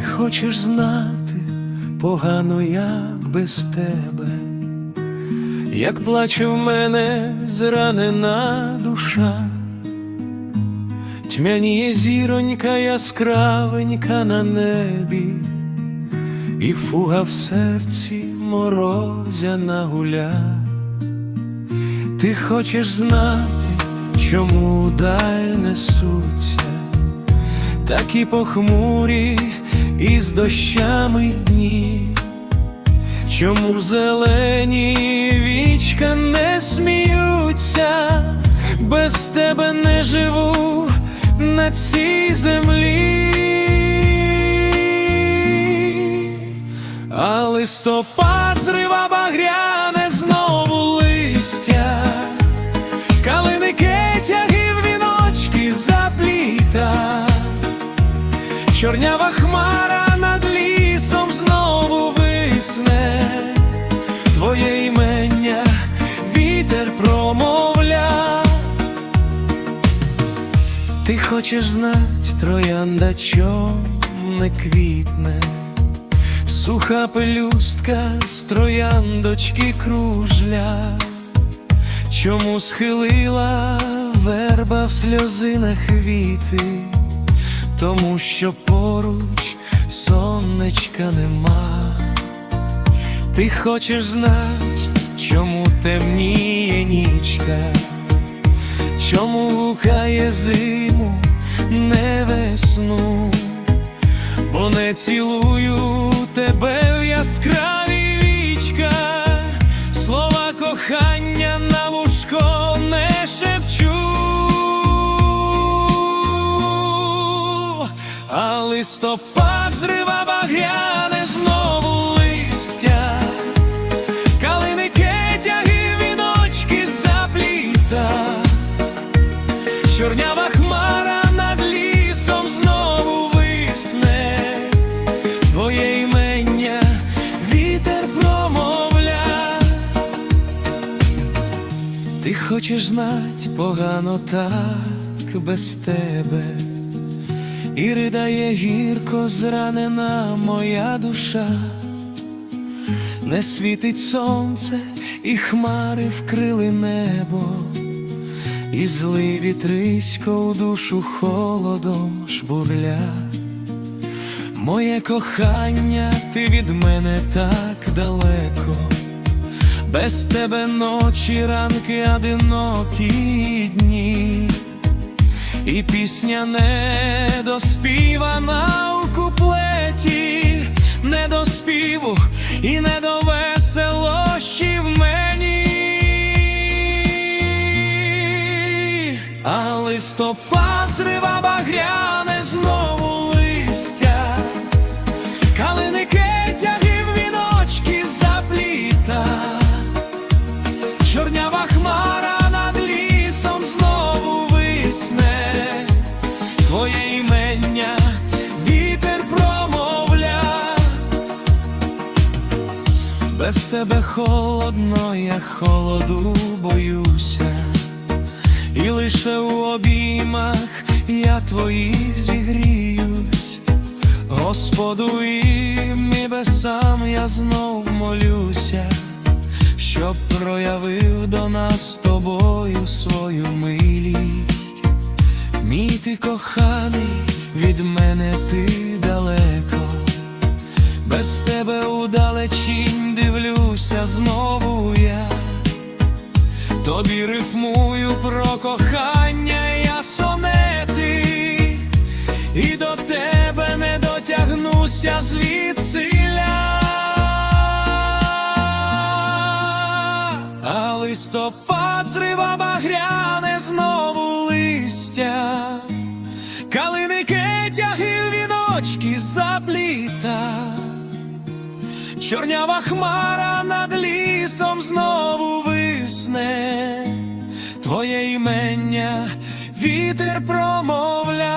хочеш знати, погано як без тебе, як плаче в мене зранена душа, тьмяніє зіронька яскравенька на небі, і фуга в серці морозяна гуля. Ти хочеш знати, чому даль несуться, такі похмурі із дощами дні, чому зелені вічка не сміються, без тебе не живу на цій землі, а листопад зрива багряне чорнява хмара над лісом знову висне, твоє імення вітер промовля. Ти хочеш знать, троянда чом не квітне, суха пелюстка з трояндочки кружля. Чому схилила верба в сльози квіти, тому що поруч сонечка нема. Ти хочеш знать, чому темніє нічка, чому гукає зиму, не весну, бо не цілую тебе в яскраві а листопад зрива багряне знову листя, калини кетяги віночки запліта, чорнява хмара над лісом знову висне, твоє імення вітер промовля. Ти хочеш знать погано так без тебе, і ридає гірко зранена моя душа, не світить сонце, і хмари вкрили небо, і злий вітрисько у душу холодом жбурля. Моє кохання, ти від мене так далеко. Без тебе ночі, ранки, одинокі дні, і пісня не доспівана у куплеті, не до співу і не до веселощі в мені, а листопад зрива багряне без тебе холодно, я холоду боюся, і лише у обіймах я твоїх зігріюсь, Господу і небесам я знов молюся щоб проявив до нас з тобою свою милість. Мій ти коханий, від мене ти далеко, без тебе удалечінь знову я, тобі рифмую про кохання я сонети, і до тебе не дотягнуся звідсиля. А листопад зрива багряне знову листя, калини кетяги віночки запліта, чорнява хмара над лісом знову висне, твоє імення вітер промовля.